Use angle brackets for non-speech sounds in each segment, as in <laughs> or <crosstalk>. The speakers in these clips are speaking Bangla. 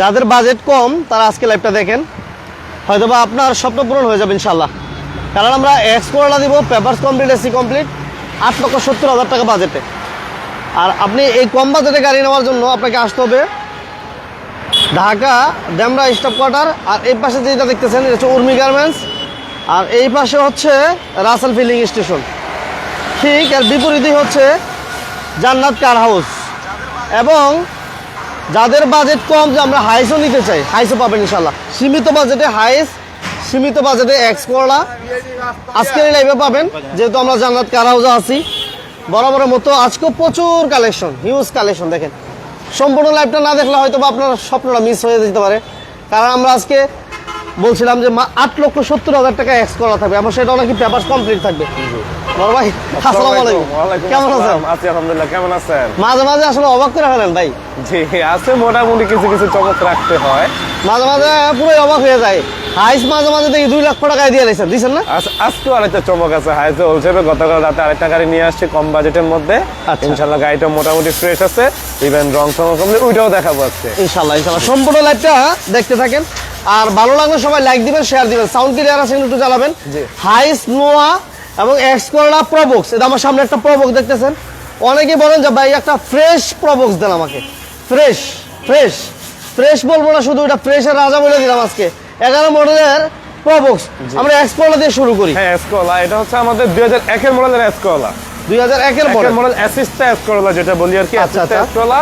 যাদের বাজেট কম, তারা আজকে লাইভটা দেখেন। হয়তোবা আপনার স্বপ্ন পূরণ হয়ে যাবে ইনশাল্লাহ কারণ আমরা এক্স করোলা দিব পেপারস কমপ্লিট এসি কমপ্লিট আট লক্ষ সত্তর হাজার টাকা বাজেটে আর আপনি এই কম বাজেটে গাড়ি নেওয়ার জন্য আপনাকে আসতে হবে ঢাকা ড্যামরা স্টাফ কোয়ার্টার, আর এই পাশে যেটা দেখতেছেন, এটা হচ্ছে উর্মি গার্মেন্টস, আর এই পাশে হচ্ছে রাসেল ফিলিং স্টেশন। ঠিক আর বিপরীতই হচ্ছে জান্নাত কার হাউস। এবং যাদের বাজেট কম যে আমরা হাইসও নিতে চাই হাইসও পাবেন ইনশাল্লাহ সীমিত বাজেটে হাইস সীমিত বাজেটে এক্স করলা। আজকের লাইভে পাবেন, যেহেতু আমরা জান্নাত কারাউজা আছি। বরাবরের মতো আজকেও প্রচুর কালেকশন হিউজ কালেকশন দেখেন। সম্পূর্ণ লাইভটা না দেখলে হয়তো বা আপনার স্বপ্নটা মিস হয়ে যেতে পারে। কারণ আমরা আজকে বলছিলাম যে আট লক্ষ সত্তর হাজার টাকা এক্স করা থাকবে। এবং সেটাও নাকি পেপার কমপ্লিট থাকবে। বড় ভাই আসসালামু আলাইকুম। কেমন আছেন? আছি আলহামদুলিল্লাহ কেমন আছেন? মাঝে মাঝে আসলে অবাক করে ফেলেন ভাই। জি আছে মোটামুটি কিছু কিছু চমক রাখতে হয়। মাঝে মাঝে পুরো অবাক হয়ে যায়। হাইস মাঝে মাঝে দেখি দুই লক্ষ টাকায় দিয়ে দিয়েছেন। দিচ্ছেন না? আজ- আরেকটা চমক আছে। হাইজে হোলসেপে গতকাল রাতে আরেকটা গাড়ি নিয়ে আসছে কম বাজেটের মধ্যে। আচ্ছা। ইনশাল্লাহ গাড়িটা মোটামুটি ফ্রেশ আছে। ইভেন রং চমক কমলে ওইটাও দেখাবো আজকে। ইনশাল্লাহ ইনশাল্লাহ সম্পূর্ণ দেখতে থাকেন। আর ভালো লাগলে সবাই লাইক দিবেন শেয়ার দিবেন। সাউন্ড ক্লিয়ার আছে একটু জ্বালাবেন। জি। হাইস নোয়া এবং এক্স করলা প্রবক্স এটা আমার সামনে একটা প্রবক্স দেখতেছেন অনেকেই বলেন যে ভাই একটা ফ্রেশ প্রবক্স দেন আমাকে। ফ্রেশ ফ্রেশ ফ্রেশ বলব না শুধু এটা ফ্রেশের রাজা বলে দিলাম আজকে। এগারো মডেলের প্রবক্স আমরা এক্স করলা দিয়ে শুরু করি। হ্যাঁ এসকোলা এটা হচ্ছে আমাদের দুই হাজার একের মডেলের এসকোলা দুই হাজার একের মডেল অ্যাসিস্টা এসকোলা যেটা বলি আর কি আচ্ছা। এসকোলা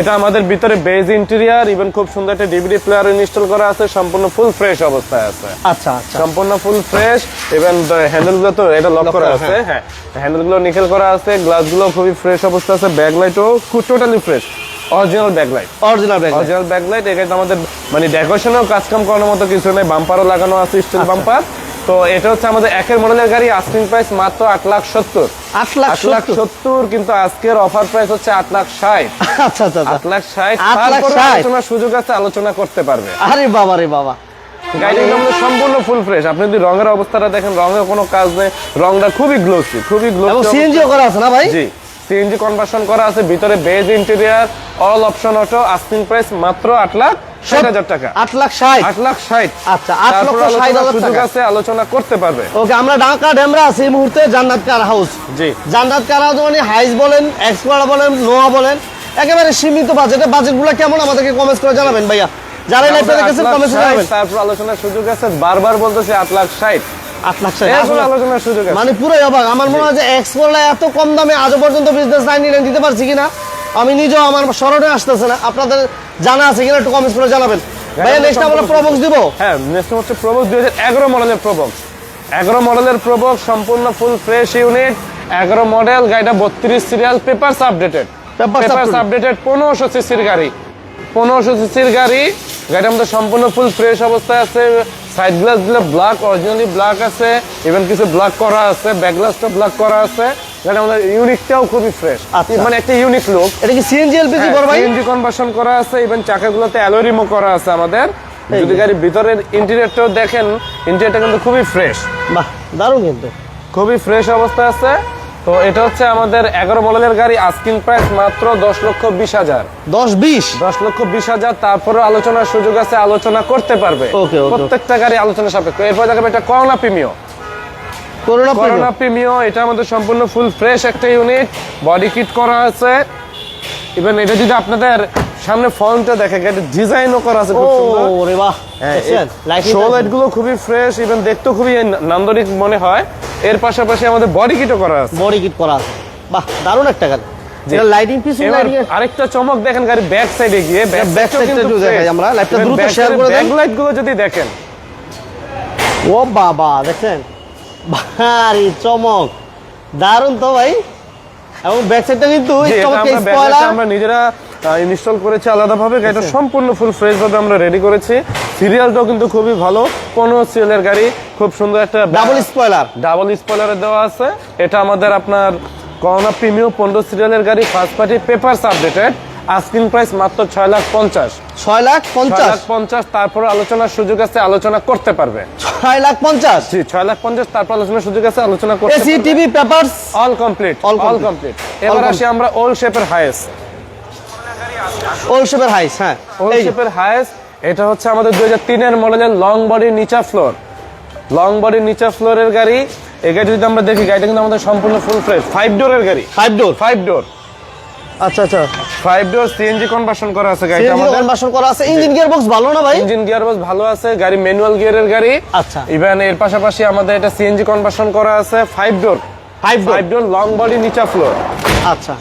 এটা আমাদের ভিতরে বেজ ইন্টেরিয়ার ইভেন খুব সুন্দর একটা ডিভিডি প্লেয়ার ইনস্টল করা আছে সম্পূর্ণ ফুল ফ্রেশ অবস্থায় আছে। আচ্ছা আচ্ছা। সম্পূর্ণ ফুল ফ্রেশ এবং হ্যান্ডেলগুলো তো এটা লক করা আছে হ্যাঁ। হ্যান্ডেলগুলো নিকেল করা আছে গ্লাসগুলো খুবই ফ্রেশ অবস্থা আছে ব্যাক লাইটও খুব totally fresh original back light original bag original back light এখানে আমাদের মানে ডেকোরেশনও কাজ কাম করার মতো কিছু নেই বাম্পারও লাগানো আছে স্টিল আচ্ছা। বাম্পার তো এটা হচ্ছে আমাদের একের মডেলের গাড়ি আস্কিং প্রাইস মাত্র আট লাখ সত্তর। আট লাখ লাখ সত্তর? সত্তর কিন্তু আজকের অফার প্রাইস হচ্ছে আট লাখ ষাট। <laughs> আচ্ছা আচ্ছা আচ্ছা। আট লাখ ষাট। আলোচনার সুযোগ আছে আলোচনা করতে পারবে। আরে বাবা রে বাবা। কিন্তু সম্পূর্ণ ফুল ফ্রেশ আপনি যদি রঙের অবস্থাটা দেখেন রঙের কোনো কাজ নেই। রংটা খুবই গ্লোসি খুবই এবং গ্লোসি সিএনজিও করা আছে না ভাই? জি সিএনজি কনভার্সন করা আছে ভিতরে beige interior all option auto asking price মাত্র আট লাখ টাকা। আট লাখ ষাট। আট লাখ ষাট। আচ্ছা, আট লক্ষ ষাট হাজার সুযোগ আছে আলোচনা করতে পারবে। ওকে আমরা ঢাকা ড্যামরা আছি এই মুহূর্তে জান্নাত কার হাউস। জি। জান্নাত কার হাউস মানে হাইস বলেন এক্সপার্ট বলেন নোয়া বলেন একেবারে সীমিত বাজেটে বাজেটগুলো কেমন আমাদেরকে কমেন্টস করে জানাবেন ভাইয়া। যারা লাইভটা দেখেছেন আট লাখ জানাবেন। তারপর আলোচনার সুযোগ আছে বারবার বলতেছে আট লাখ ষাট। মানে পুরোই অবাক। আমার মনে হয় যে এত কম দামে আজও পর্যন্ত বিজনেস লাইন দিতে পারছি কিনা? আমি নিজেও আমার স্মরণে আসতেছে না। আপনাদের জানা আছে কিনা একটু কমেন্টস করে জানাবেন। ভাইয়া নেক্সট আমরা প্রবক্স দিব। হ্যাঁ নেক্সট হচ্ছে প্রবক্স দুই হাজার এগারো মডেলের প্রবক্স এগারো মডেলের প্রবক্স সম্পূর্ণ ফুল ফ্রেশ ইউনিট এগারো মডেল গাড়িটা বত্রিশ serial papers updated papers updated পনেরোশো সিসির গাড়ি। পনেরোশো সিসির গাড়ি গাড়িটা আমাদের সম্পূর্ণ ফুল ফ্রেশ অবস্থায় আছে। সাইড গ্লাসগুলো ব্ল্যাক অরিজিনালি ব্ল্যাক আছে। ইভেন কিছু ব্ল্যাক করা আছে ব্যাক গ্লাসটা ব্ল্যাক করা আছে। আমাদের ইউনিকটাও খুবই ফ্রেশ আচ্ছা। মানে একটা ইউনিক লুক এটা কি সিএনজি এলপিজি বড় ভাই? সিএনজি কনভার্সন করা আছে ইভেন চাকাগুলোতে অ্যালোরিমো করা আছে আমাদের। যদি গাড়ির ভিতরের ইন্টেরিয়রটাও দেখেন ইন্টেরিয়রটা কিন্তু খুবই ফ্রেশ বাহ দারুণ কিন্তু। খুবই ফ্রেশ অবস্থায় আছে। তো এটা হচ্ছে আমাদের এগারো মডেলের গাড়ি আস্কিং প্রাইস মাত্র দশ লক্ষ বিশ হাজার। দশ বিশ? দশ লক্ষ বিশ হাজার তারপরে আলোচনার সুযোগ আছে আলোচনা করতে পারবে. প্রত্যেকটা গাড়ি আলোচনা সাপেক্ষ। এরপর দেখাবে একটা Corona Premio Corona Corona Premio এটা আমাদের সম্পূর্ণ ফুল ফ্রেশ একটা ইউনিট বডি কিট করা আছে। ইভেন এটা যদি আপনাদের সামনে ফর্মটা দেখে গাড়ির ডিজাইনও করা আছে খুব সুন্দর। রে বাহ শো লাইটগুলো খুবই ফ্রেশ ইভেন দেখতেও খুবই নান্দনিক মনে হয়। এর পাশাপাশি আমাদের বডি কিটও করা আছে। বডি কিট করা আছে। বাহ দারুণ একটা গাড়ি। জি। লাইটিং আরেকটা চমক দেখেন গাড়ি ব্যাক সাইডে গিয়ে। একটু দেখাই আমরা, দ্রুত করে দেন। লাইটগুলো যদি দেখেন। ও বাবা দেখছেন? ভারী চমক। দারুণ তো ভাই। এবং ব্যাক সাইডটা কিন্তু স্পয়লার আমরা নিজেরা ইনস্টল করেছি আলাদাভাবে গাড়িটা সম্পূর্ণ ফুল ফ্রেশ ভাবে আমরা রেডি করেছি। সিরিয়ালটাও কিন্তু খুবই ভালো। পনেরো সিরিয়ালের গাড়ি খুব সুন্দর একটা ডাবল স্পয়লার ডাবল স্পয়লারে দেওয়া আছে। এটা আমাদের আপনার করোনা প্রিমিয়াম পনেরো সিরিয়ালের গাড়ি first party papers updated asking price মাত্র ছয় লাখ পঞ্চাশ। ছয় লাখ পঞ্চাশ? পঞ্চাশ তারপর আলোচনার সুযোগ আছে আলোচনা করতে পারবে। ছয় লাখ পঞ্চাশ? জি ছয় লাখ পঞ্চাশ তারপর আলোচনার সুযোগ আছে আলোচনা করতে AC TV papers? All complete all complete এবার আসি আমরা ওল্ড শেপের হাইয়েস্ট ওল শেপের হাইস হ্যাঁ। ওল শেপের হায়েস্ট এটা হচ্ছে আমাদের দুই হাজার তিনের মডেলের লং বডি নিচা ফ্লোর লং বডি নিচা ফ্লোরের গাড়ি এই গাড়ি যদি আমরা দেখি গাড়িটা কিন্তু আমাদের সম্পূর্ণ ফুল ফ্রেশ ফাইভ ডোরের গাড়ি। ফাইভ ডোর ফাইভ ডোর আচ্ছা আচ্ছা। ফাইভ ডোর সিএনজি কনভার্সন করা আছে গাড়িটা আমাদের। কনভার্সন করা আছে। ইঞ্জিন গিয়ার বক্স ভালো না ভাই? ইঞ্জিন গিয়ার বক্স ভালো আছে গাড়ি ম্যানুয়াল গিয়ারের গাড়ি। আচ্ছা। ইভেন এর পাশাপাশি আমাদের এটা সিএনজি কনভার্সন করা আছে five door five door five door long body নিচা ফ্লোর আচ্ছা।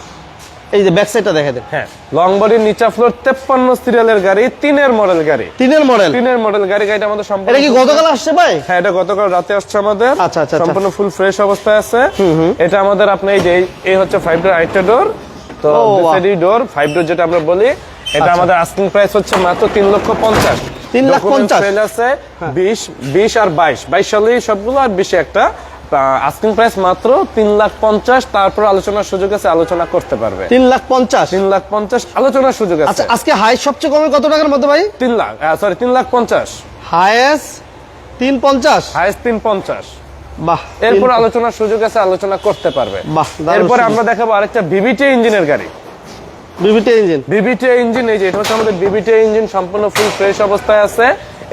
এই যে ব্যাক সাইডটা দেখে দেন। হ্যাঁ লং বডি নিচা ফ্লোর তেপ্পান্ন সিরিয়ালের গাড়ি তিনের মডেল গাড়ি। তিনের মডেল তিনের মডেল গাড়ি গাড়িটা আমাদের সম্পূর্ণ এটা কি গতকাল আসছে ভাই? হ্যাঁ এটা গতকাল রাতে আসছে আমাদের। আচ্ছা, আচ্ছা, আচ্ছা। সম্পূর্ণ ফুল ফ্রেশ অবস্থায় আছে। এটা আমাদের আপনার এই যে এই- হচ্ছে ফাইভ ডোর আইটা ডোর তো ও, ডোর ফাইভ ডোর যেটা আমরা বলি এটা আচ্ছা। আমাদের আস্কিং প্রাইস হচ্ছে মাত্র তিন লক্ষ পঞ্চাশ। তিন লাখ পঞ্চাশ? আছে বিশ বিশ আর বাইশ। বাইশ সালেই সবগুলো আর বিশে একটা আস্কিং প্রাইস মাত্র তিন লাখ পঞ্চাশ। তারপর আলোচনার সুযোগ আছে আলোচনা করতে পারবে। তিন লাখ পঞ্চাশ? তিন লাখ পঞ্চাশ আলোচনার সুযোগ আছে। আচ্ছা আজকে হাই সবচেয়ে কমে কত টাকার মধ্যে ভাই? তিন লাখ সরি তিন লাখ পঞ্চাশ। হায়েস্ট তিন পঞ্চাশ। হাইস্ট তিন পঞ্চাশ। এরপর আলোচনার সুযোগ আছে আলোচনা করতে পারবে। বাহ, এরপরে আমরা দেখাবো আরেকটা বিবিটি ইঞ্জিনের গাড়ি। বিবিটি ইঞ্জিন বিবিটি ইঞ্জিন এই যে এটা হচ্ছে আমাদের বিবিটি ইঞ্জিন সম্পূর্ণ ফুল ফ্রেশ অবস্থায় আছে।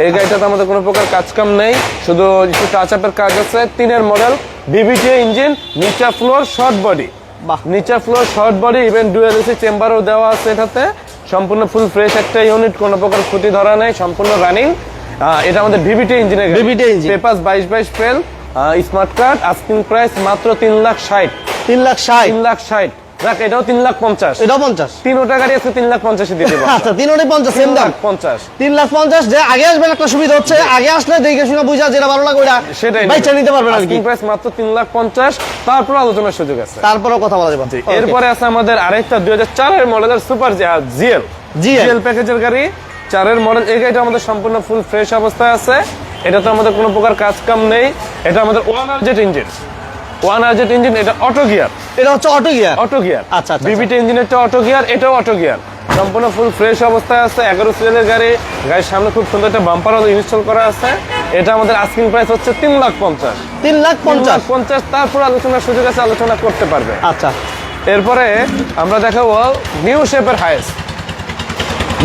এই গাড়িটাতে আমাদের কোনো প্রকার কাজ কাম নেই শুধু একটু টাচ আপের কাজ আছে। তিনের মডেল বিবিটি ইঞ্জিন নিচা ফ্লোর শর্ট বডি বাহ। নিচা floor short body even dual AC চেম্বারও দেওয়া আছে এটাতে। সম্পূর্ণ ফুল ফ্রেশ একটা ইউনিট কোনো প্রকার ক্ষতি ধরা নেই সম্পূর্ণ রানিং এটা আমাদের ভিভিটি ইঞ্জিনের VVT engine। পেপাস বাইশ বাইশ ফেল স্মার্ট কার্ড আস্কিং প্রাইস মাত্র তিন লাখ ষাট। তিন লাখ ষাট? তিন লাখ ষাট। দেখ এটাও তিন লাখ পঞ্চাশ। এটাও পঞ্চাশ? তিনোটা গাড়ি আছে তিন লাখ পঞ্চাশে দিয়ে দেবো। আচ্ছা তিন ওটাই পঞ্চাশ সেম দাম। পঞ্চাশ। তিন লাখ পঞ্চাশ যে আগে আসবেন একটা সুবিধা হচ্ছে। আগে আসলে দেখে শুনে বুঝা যেটা ভালো লাগে ওটা সেটাই বাইচা নিতে পারবেন আর কি। প্রাইস মাত্র তিন লাখ পঞ্চাশ। তারপর আলোচনার সুযোগ আছে। তারপরেও কথা বলা যাবে। এরপরে আছে আমাদের আরেকটা দুই হাজার চারের মডেলের সুপার জিএল জিএল প্যাকেজের গাড়ি। চারের মডেল এই গাড়িটা আমাদের সম্পূর্ণ ফুল ফ্রেশ অবস্থায় আছে। এটা তো আমাদের কোনো প্রকার কাজ কাম নেই এটা আমাদের one R Z engine one R Z engine এটা অটো গিয়ার এটা হচ্ছে অটো গিয়ার অটো গিয়ার আচ্ছা, বিবিটি ইঞ্জিনেরটা অটো গিয়ার এটাও অটো গিয়ার সম্পূর্ণ ফুল ফ্রেশ অবস্থায় আছে এগারো সিরিয়ালের গাড়ি। গাড়ির সামনে খুব সুন্দর একটা বাম্পার ইনস্টল করা আছে। এটা আমাদের আস্কিং প্রাইস হচ্ছে তিন লাখ পঞ্চাশ। তিন লাখ পঞ্চাশ? পঞ্চাশ তারপর আলোচনার সুযোগ আছে আলোচনা করতে পারবে। আচ্ছা। এরপরে আমরা দেখাবো নিউ শেপের হাইস্ট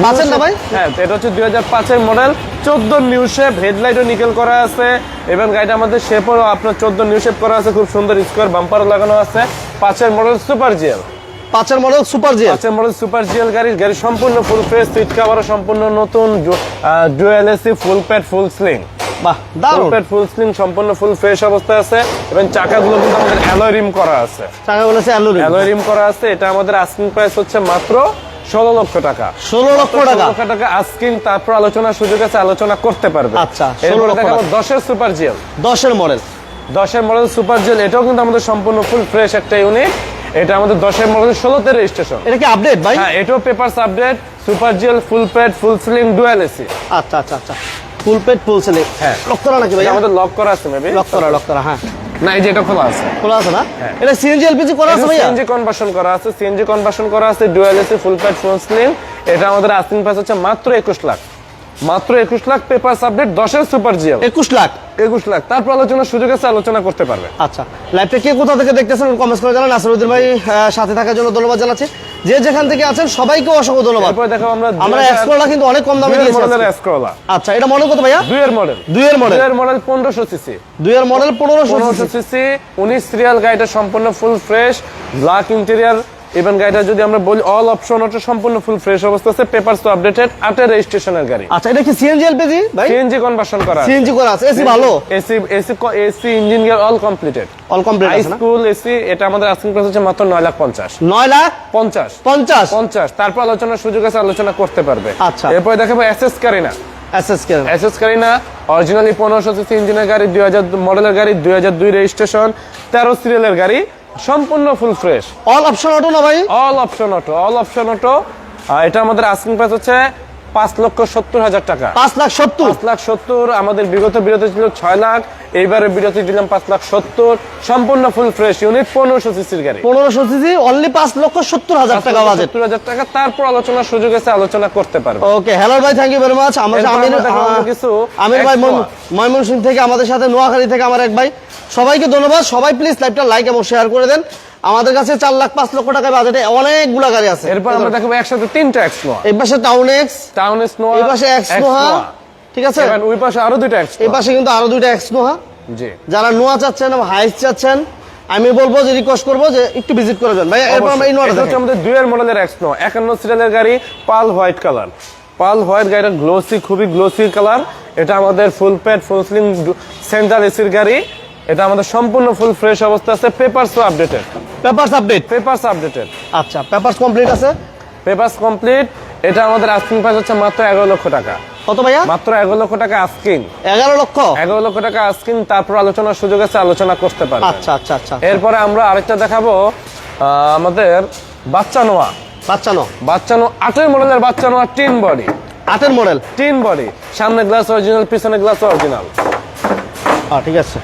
পাচ্ছেন না ভাই? হ্যাঁ এটা হচ্ছে দুই হাজার পাঁচের মডেল চোদ্দ নিউ শেপ হেডলাইটও নিকেল করা আছে। এবং গাড়িটা আমাদের শেপও আপনার চোদ্দ নিউ শেপ করা আছে। খুব সুন্দর স্কোয়ার বাম্পারও লাগানো আছে। পাঁচের মডেল সুপার জিএল পাঁচের মডেল সুপার জিএল পাঁচের মডেল সুপার জিএল গাড়ি গাড়ি সম্পূর্ণ ফুল ফ্রেশ সিট কাভারও সম্পূর্ণ নতুন dual AC full pad full sling বাহ দারুণ। প্যাড ফুল স্লিং সম্পূর্ণ ফুল ফ্রেশ অবস্থায় আছে। এবং চাকাগুলো কিন্তু আমাদের অ্যালয় রিম করা আছে। অ্যালয় রিম করা আছে। এটা আমাদের আস্কিং প্রাইস হচ্ছে মাত্র ষোলো লক্ষ টাকা। ষোলো লক্ষ টাকা? টাকা আস্কিং তারপর আলোচনার সুযোগ আছে আলোচনা করতে পারবে। আচ্ছা, এরপরে দেখাবো দশের সুপার জিএল দশের মডেল দশের মডেল সুপার জিএল এটাও কিন্তু আমাদের সম্পূর্ণ ফুল ফ্রেশ একটা ইউনিট এটা আমাদের দশের মডেল ষোলোতে রেজিস্ট্রেশন এটা কি আপডেট ভাই? হ্যাঁ এটাও papers update super GL full pad full sling dual AC আচ্ছা আচ্ছা আচ্ছা। ফুল পেট ফুল সেলে হ্যাঁ। লক করা নাকি ভাই আমাদের লক করা আছে মেবি লক করা লক করা হ্যাঁ। না এই যে এটা খোলা আছে। খোলা আছে না? হ্যাঁ। এটা সিএনজি এলপিজি করা আছে ভাইয়া? সিএনজি কনভার্সন করা আছে সিএনজি কনভার্সন করা আছে dual AC full pad full sling এটা আমাদের আস্তিং প্রাইস হচ্ছে মাত্র একুশ লাখ। মাত্র একুশ লাখ পেপারস আপডেট দশের সুপার জিএল একুশ লাখ? একুশ লাখ। তারপর আলোচনার সুযোগ আছে আলোচনা করতে পারবে। আচ্ছা। লাইভটা কে কোথা থেকে দেখতেছেন কমেন্টস করে জানান। নাসিরুদ্দিন ভাই সাথে থাকার জন্য ধন্যবাদ জানাচ্ছি। যে যেখান থেকে আছেন সবাইকে অসংখ্য ধন্যবাদ। এরপর দেখো আমরা আমরা কিন্তু অনেক কম দামে দিয়েছি মডেলের। এসকোলা আচ্ছা এটা মডেল কত ভাইয়া? দুইয়ের মডেল দুইয়ের মডেল দুইয়ের মডেল পনেরোশো সিসি দুইয়ের মডেল পনেরোশো পনেরোশো সিসি উনিশ সিরিয়াল গাড়িটা সম্পূর্ণ full fresh black interior even গাড়িটা যদি আমরা বলি অল অপশন ওটা সম্পূর্ণ ফুল ফ্রেশ অবস্থা আছে পেপারস তো আপডেটেড আটের রেজিস্ট্রেশনের গাড়ি। আচ্ছা এটা কি সিএনজি এলপিজি ভাই? সিএনজি কনভার্সন করা সিএনজি করা আছে এসি ভালো? AC AC AC engine gear all completed all complete আছে না? স্কুল এসি এটা আমাদের আস্কিং প্রাইস হচ্ছে মাত্র নয় লাখ পঞ্চাশ। নয় লাখ পঞ্চাশ। পঞ্চাশ? পঞ্চাশ। তারপর আলোচনার সুযোগ আছে আলোচনা করতে পারবে। আচ্ছা। এরপরে দেখাবো SS Carina SS K SS Carina originally পনেরোশো সিসি ইঞ্জিনের গাড়ি দুই হাজার মডেলের গাড়ি দুই হাজার দুই রেজিস্ট্রেশন তেরো সিরিয়ালের গাড়ি সম্পূর্ণ full fresh all option auto না ভাই? All option auto all option auto এটা আমাদের আস্কিং প্রাইস হচ্ছে পাঁচ লক্ষ সত্তর হাজার টাকা। পাঁচ লাখ সত্তর? পাঁচ লাখ সত্তর আমাদের বিগত বিরতি ছিল ছয় লাখ এইবারে বিরতি দিলাম পাঁচ লাখ সত্তর সম্পূর্ণ ফুল ফ্রেশ ইউনিট পনেরোশো সিসির গাড়ি। পনেরোশো সিসি অনলি পাঁচ লক্ষ সত্তর হাজার টাকা বাজেট সত্তর হাজার টাকা তারপর আলোচনার সুযোগ আছে আলোচনা করতে পারবে। ওকে হ্যালো ভাই থ্যাংক ইউ ভেরি মাচ আমরা কিছু আমির ভাই extra। ময়মনসিং থেকে আমাদের সাথে নোয়াখালী থেকে আমার এক ভাই। সবাইকে ধন্যবাদ। সবাই প্লিজ লাইভটা লাইক এবং শেয়ার করে দেন। আমাদের কাছে চার লাখ পাঁচ লক্ষ টাকা বাজেটে অনেকগুলা গাড়ি আছে। এরপর আমরা দেখাবো একসাথে তিনটা এক্স নোয়া এই পাশে town X town X Noah এই পাশে এক্স নোহা ঠিক আছে? ওই পাশে আরও দুইটা এক্স এই পাশে কিন্তু আরও দুইটা এক্স নোহা জি। যারা নোয়া চাচ্ছেন এবং হাইস চাচ্ছেন আমি বলব যে রিকোয়েস্ট করব যে একটু ভিজিট করে যান। ভাই এরপর আমরা এই নোয়াটা এটা হচ্ছে। আমাদের দুইয়ের মডেলের এক্স নো একান্ন সিরিয়ালের গাড়ি pearl white colour. Pearl white গাড়িটা গ্লোসি খুবই গ্লোসি কালার এটা আমাদের full pad full sling centre এসির গাড়ি। এটা আমাদের সম্পূর্ণ ফুল ফ্রেশ অবস্থা আছে papers updated papers update papers updated আচ্ছা পেপারস কমপ্লিট আছে? পেপারস কমপ্লিট এটা আমাদের আস্কিং প্রাইস হচ্ছে মাত্র এগারো লক্ষ টাকা। কত ভাইয়া? মাত্র এগারো লক্ষ টাকা আস্কিং এগারো লক্ষ? এগারো লক্ষ টাকা আস্কিং তারপর আলোচনার সুযোগ আছে আলোচনা করতে পারবে আচ্ছা আচ্ছা আচ্ছা। এরপরে আমরা আরেকটা দেখাবো আমাদের বাচ্চা নোয়া। বাচ্চা নো বাচ্চা নো আটের মডেলের বাচ্চা নোয়া টিন বডি আটের মডেল টিন বডি সামনে গ্লাস অরিজিনাল পিছনে গ্লাস অরিজিনাল ঠিক আছে।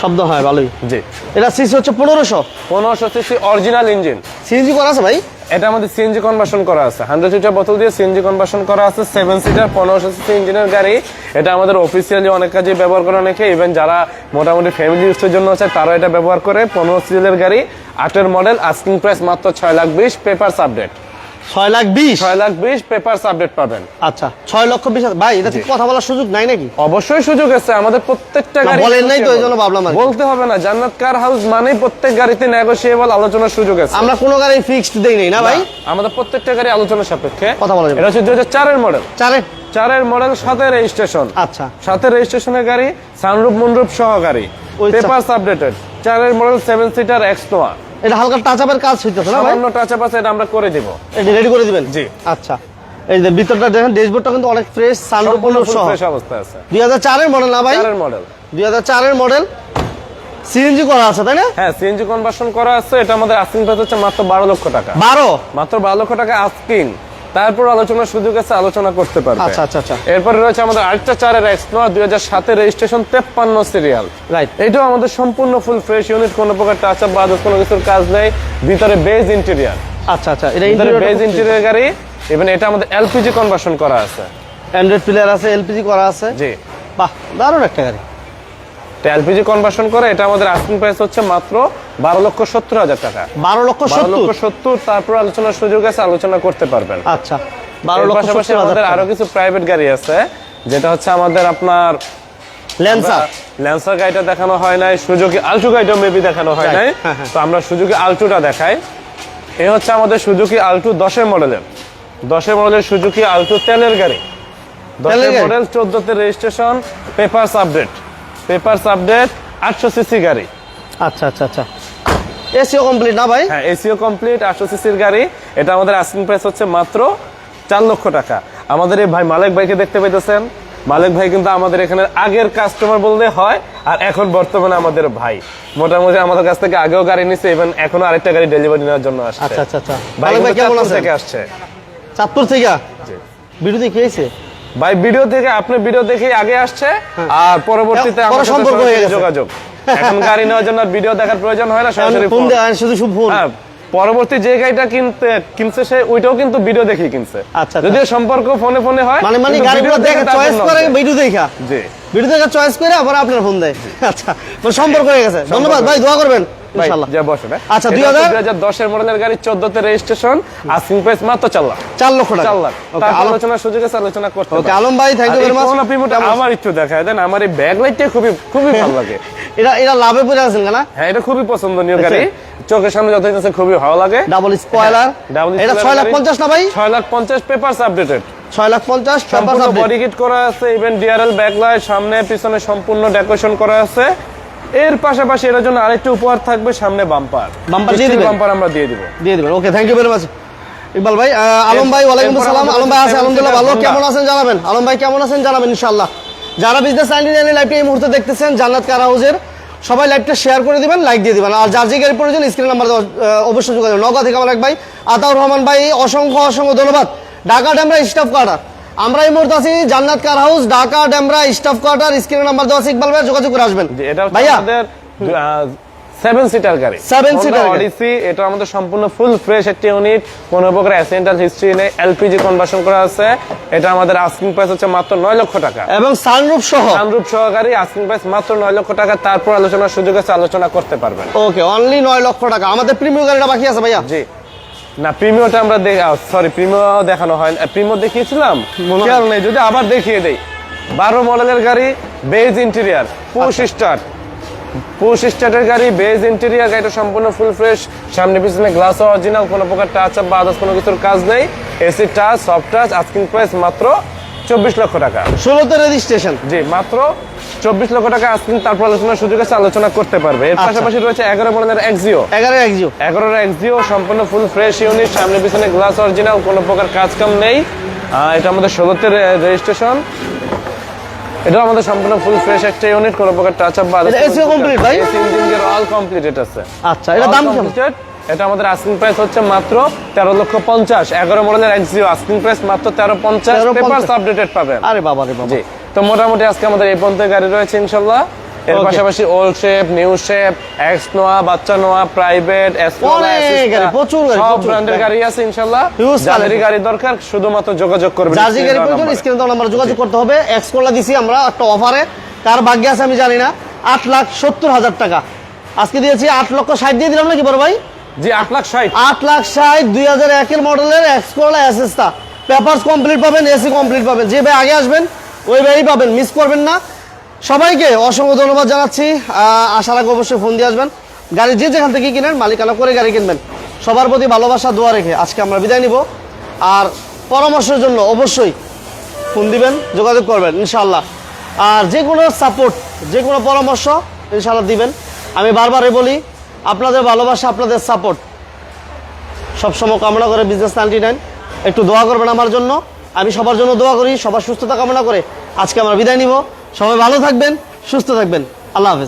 শব্দ হয় ভালোই। জি। এটা সিসি হচ্ছে পনেরোশো। পনেরোশো সিসি অরিজিনাল ইঞ্জিন সিএনজি করা আছে ভাই? এটা আমাদের সিএনজি কনভার্সন করা আছে। হান্ড্রেড লিটার বোতল দিয়ে সিএনজি কনভার্সন করা আছে সেভেন সিটার পনেরোশো সিসি ইঞ্জিনের গাড়ি। এটা আমাদের অফিসিয়ালি অনেক কাজে ব্যবহার করে অনেকে। ইভেন যারা মোটামুটি ফ্যামিলি ইউজের জন্য আছে তারা এটা ব্যবহার করে। পনেরো সিরিয়ালের গাড়ি আটের মডেল আস্কিং প্রাইস মাত্র ছয় লাখ বিশ পেপারস আপডেট ছয় লাখ বিশ? ছয় লাখ বিশ পেপারস আপডেট পাবেন। আচ্ছা ছয় লক্ষ বিশ ভাই এটা কথা বলার সুযোগ নাই নাকি? অবশ্যই সুযোগ আছে আমাদের প্রত্যেকটা গাড়ি বলেন নাই তো। এই জন্য ভাবলাম বলতে হবে না জান্নাত কার হাউস মানে প্রত্যেক গাড়িতে নেগোসিয়েবল আলোচনার সুযোগ আছে। আমরা কোনো গাড়ি ফিক্সড দেই নাই না ভাই? আমাদের প্রত্যেকটা গাড়ি আলোচনার সাপেক্ষে। কথা বলা যাবে। এটা হচ্ছে দুই হাজার চারের মডেল চারে? চারের মডেল সাথে রেজিস্ট্রেশন আচ্ছা। সাথে রেজিস্ট্রেশনের গাড়ি সানরূপ মুনরূপ সহ গাড়ি। পেপারস আপডেটেড চারের model seven seater X Noah এটা হালকা টাচ আপের কাজ হইতেছে না ভাই? সামান্য টাচ আপ আছে এটা আমরা করে দেব। এটা রেডি করে দিবেন? জি। আচ্ছা। এই যে ভিতরটা দেখেন ড্যাশবোর্ডটা কিন্তু অনেক ফ্রেশ সানরূপ সহ। ফ্রেশ অবস্থা আছে। দুই হাজার চারের মডেল না ভাই? চারের মডেল দুই হাজার চারের মডেল সিএনজি করা আছে তাই না? হ্যাঁ সিএনজি কনভার্সন করা আছে এটা আমাদের আস্কিং প্রাইস হচ্ছে মাত্র বারো লক্ষ টাকা। বারো? মাত্র বারো লক্ষ টাকা আস্কিং তারপর আলোচনার সুযোগ আছে আলোচনা করতে পারবে। আচ্ছা, আচ্ছা, আচ্ছা। এরপরে রয়েছে আমাদের আরেকটা চারের এক্স নোয়া দুই হাজার সাতের রেজিস্ট্রেশন তেপ্পান্ন সিরিয়াল রাইট এটাও আমাদের সম্পূর্ণ ফুল ফ্রেশ ইউনিট কোনো প্রকার টাচ আপ বা কোনো কিছুর কাজ নেই। ভিতরে বেজ ইন্টেরিয়ার আচ্ছা আচ্ছা এটা বেজ ইন্টেরিয়ার গাড়ি এবং এটা আমাদের এলপিজি কনভার্সন করা আছে। অ্যান্ড্রয়েড প্লেয়ার আছে এলপিজি করা আছে। জি। বাহ দারুণ একটা গাড়ি। এলপিজি কনভার্সন করে এটা আমাদের আস্কিং প্রাইস হচ্ছে মাত্র বারো লক্ষ সত্তর হাজার টাকা। বারো লক্ষ লক্ষ সত্তর তারপর আলোচনার সুযোগ আছে আলোচনা করতে পারবেন। আচ্ছা বারো লক্ষ পাশাপাশি আমাদের আরও কিছু প্রাইভেট গাড়ি আছে যেটা হচ্ছে আমাদের আপনার ল্যান্সার ল্যান্সার গাড়িটা দেখানো হয় নাই সুজুকি আলটু গাড়িটা মেবি দেখানো হয় নাই। হ্যাঁ, হ্যাঁ। তো আমরা সুজুকি আলটুটা দেখাই। এ হচ্ছে আমাদের সুজুকি আলটু দশের মডেলের। দশের মডেলের সুজুকি আলটু তেলের গাড়ি। দশের? Model চোদ্দতে registration papers update papers update আটশো সিসি গাড়ি। আচ্ছা আচ্ছা আচ্ছা। এসিও কমপ্লিট না ভাই? হ্যাঁ এসিও কমপ্লিট আটশো সিসির গাড়ি। এটা আমাদের আস্কিং প্রাইস হচ্ছে মাত্র চার লক্ষ টাকা। আমাদের এই ভাই মালিক ভাইকে দেখতে পেতেছেন মালিক ভাই কিন্তু আমাদের এখানে আগের কাস্টমার বললে হয় আর এখন বর্তমানে আমাদের ভাই। মোটামুটি আমাদের কাছ থেকে আগেও গাড়ি নিচ্ছে এবং এখনও আরেকটা গাড়ি ডেলিভারি নেওয়ার জন্য আসছে। আচ্ছা আচ্ছা আচ্ছা। ভাই কেমন আছেন? থেকে আসছে। চাঁদপুর থেকে? ভাই ভিডিও থেকে আপনি ভিডিও দেখে আগে আসছে আর পরবর্তীতে হ্যাঁ। পরে আমার সম্পর্ক হয়ে গেছে। যোগাযোগ। এখন গাড়ি নেওয়ার জন্য ভিডিও দেখার প্রয়োজন হয় না সরাসরি ফোন শুধু শুধু ফোন হ্যাঁ পরবর্তী যে গাড়িটা কিনতে কিনছে সে ওইটাও কিন্তু ভিডিও দেখেই কিনছে। আচ্ছা, আচ্ছা। যদিও সম্পর্ক ফোনে ফোনে হয় মানে মানে গাড়িগুলো দেখে চয়েস করে ভিডিও দেখা। জি। ভিডিও দেখে চয়েস করে আবার আপনার ফোন দেয়। আচ্ছা মানে সম্পর্ক হয়ে গেছে। ধন্যবাদ ভাই দোয়া করবেন। ইনশাআল্লাহ। যা বসে আচ্ছা, এটা 2000 হচ্ছে 2010 এর মডেলের গাড়ি 14 তে রেজিস্ট্রেশন আস্কিং প্রাইস মাত্র 4 লাখ। চার লক্ষ টাকা। 4 লাখ। ওকে তারপর আলম আলোচনার সুযোগ আছে আলোচনা করতে ওকে আলম ভাই thank you very much Corona আমার একটু দেখায় দেন আমার এই লাইটটা খুবই খুবই ভালো লাগে। <laughs> এটা এটা লাভে পড়ে আছেন কেনা? হ্যাঁ এটা খুবই পছন্দনীয় গাড়ি। চোখের সামনে যত খুবই ভালো লাগে। ডাবল স্পয়লার ডাবল এটা ছয় লাখ পঞ্চাশ না ভাই? ছয় লাখ পঞ্চাশ পেপারস আপডেটেড ছয় লাখ পঞ্চাশ বডি কিট করা আছে ইভেন ডিআরএল ব্যাকলাইট সামনে পিছনে সম্পূর্ণ ডেকোরেশন করা আছে। এর পাশাপাশি এর জন্য আরেকটা উপহার থাকবে সামনে বাম্পার। Bumper দিয়ে দিবেন? বাম্পার আমরা দিয়ে দিব। দিয়ে দিবেন। Okay thank you very much Iqbal ভাই আলম ভাই ওয়ালাইকুম আসসালাম। আলম ভাই আছে আলহামদুলিল্লাহ ভালো। কেমন আছেন জানাবেন? আলম ভাই কেমন আছেন জানাবেন? ইনশাআল্লাহ। যারা বিজনেস আইডি লাইভটি এই মুহূর্তে দেখতেছেন জান্নাত কার হাউজের সবাই লাইভটা শেয়ার করে দিবেন লাইক দিয়ে দিবেন। আর যার যে গাড়ি প্রয়োজন স্ক্রিন নাম্বার অবশ্যই যোগাযোগ নগা থেকে আমার এক ভাই আতাউর রহমান ভাই অসংখ্য অসংখ্য ধন্যবাদ। ঢাকা ড্যামরা স্টাফ কোয়ার্টার আমরা এই মুহূর্তে আছি Jannat car house Dhaka Demra staff quarter screen number দেওয়া আছে ইকবাল ভাই যোগাযোগ করে আসবেন। এটা ভাইয়া সেভেন সিটার গাড়ি। Seven seater গাড়ি। অডিসি এটা আমাদের সম্পূর্ণ ফুল ফ্রেশ একটি ইউনিট কোনো প্রকার হিস্ট্রি নেই এলপিজি কনভার্সন করা আছে। এটা আমাদের আস্কিং প্রাইস হচ্ছে মাত্র নয় লক্ষ টাকা। এবং সানরুফ সহ। সানরূপ সহকারী আস্কিং প্রাইস মাত্র নয় লক্ষ টাকা তারপর আলোচনার সুযোগ আছে আলোচনা করতে পারবেন। ওকে অনলি নয় লক্ষ টাকা। আমাদের প্রিমিয়াম গাড়িটা বাকি আছে ভাইয়া। জি। না প্রিমিয়টা আমরা সরি প্রিমিয় দেখানো হয় প্রিমিয় দেখিয়েছিলাম? খেয়াল নেই যদি আবার দেখিয়ে দেই। বারো মডেলের গাড়ি beige interior push. Start push স্টার্টের গাড়ি বেজ ইন্টেরিয়ার গাড়িটা সম্পূর্ণ ফুল ফ্রেশ সামনে পিছনে গ্লাস অরিজিনাল কোনো প্রকার টাচ আপ বা আদার্স কোনো কিছুর কাজ নেই। AC touch soft touch asking price মাত্র চব্বিশ লক্ষ টাকা। ষোলোতে রেজিস্ট্রেশন জি মাত্র চব্বিশ লক্ষ টাকা আস্কিং তারপর আলোচনার সুযোগ আছে আলোচনা করতে পারবে। এর আচ্ছা। পাশাপাশি রয়েছে এগারো মডেলের এক্সিও এগারো একজিও এগারোর এক্সিও সম্পূর্ণ ফুল ফ্রেশ ইউনিট সামনে পিছনে গ্লাস অরিজিনাল কোনো প্রকার কাজ কাম নেই। এটা আমাদের ষোলোতে রেজিস্ট্রেশন এটা আমাদের সম্পূর্ণ ফুল ফ্রেশ একটা ইউনিট কোনো প্রকার টাচ আপ বা এটা AC complete, ভাই? এসি ইঞ্জিন এর অল কমপ্লিটেড আছে। আচ্ছা এটা দাম completed। এটা আমাদের আস্কিং প্রাইস হচ্ছে মাত্র তেরো লক্ষ পঞ্চাশ। এগারো মডেলের এক্সিও আস্কিং প্রাইস মাত্র তেরো পঞ্চাশ। পেপার আপডেটেড পাবেন। আরে বাবা রে বাবা। তো মোটামুটি আজকে আমাদের এই পর্যন্ত গাড়ি রয়েছে ইনশাল্লাহ। এর পাশাপাশি old shape new shape X Noah বাচ্চা নোয়া প্রাইভেট প্রচুর সব। ব্র্যান্ডের গাড়ি আছে যাদেরই collection। গাড়ি দরকার শুধুমাত্র যোগাযোগ করবেন যার গাড়ি প্রয়োজন। স্ক্রিনে তো নাম্বার যোগাযোগ করতে হবে। এক্স করলা দিছি আমরা একটা অফারে কার ভাগ্যে আছে আমি জানি না। আট লাখ সত্তর হাজার টাকা। আজকে দিয়েছি আট লক্ষ ষাট দিয়ে দিলাম নাকি বড় ভাই? জি আট লাখ ষাট। আট লাখ ষাট দুই হাজার একের মডেলের এক্স করলা অ্যাসেসটা পেপারস কমপ্লিট পাবেন এসি কমপ্লিট পাবেন। যে ভাই আগে আসবেন ওই ভাই পাবেন মিস করবেন না। সবাইকে অসংখ্য ধন্যবাদ জানাচ্ছি। আহ, আসার অবশ্যই ফোন দিয়ে আসবেন। গাড়ি যে যেখান থেকে কিনেন মালিকানা করে গাড়ি কিনবেন। সবার প্রতি ভালোবাসা দোয়া রেখে আজকে আমরা বিদায় নিব। আর পরামর্শের জন্য অবশ্যই ফোন দিবেন যোগাযোগ করবেন ইনশাল্লাহ আর যে কোনো সাপোর্ট যে কোনো পরামর্শ ইনশাল্লাহ দিবেন। আমি বারবারই বলি আপনাদের ভালোবাসা, আপনাদের সাপোর্ট সবসময় কামনা করে বিজনেস নাইনটি নাইন একটু দোয়া করবেন আমার জন্য। আমি সবার জন্য দোয়া করি, সবার সুস্থতা কামনা করে আজকে আমার বিদায় নিব। সবাই ভালো থাকবেন, সুস্থ থাকবেন। আল্লাহ হাফেজ।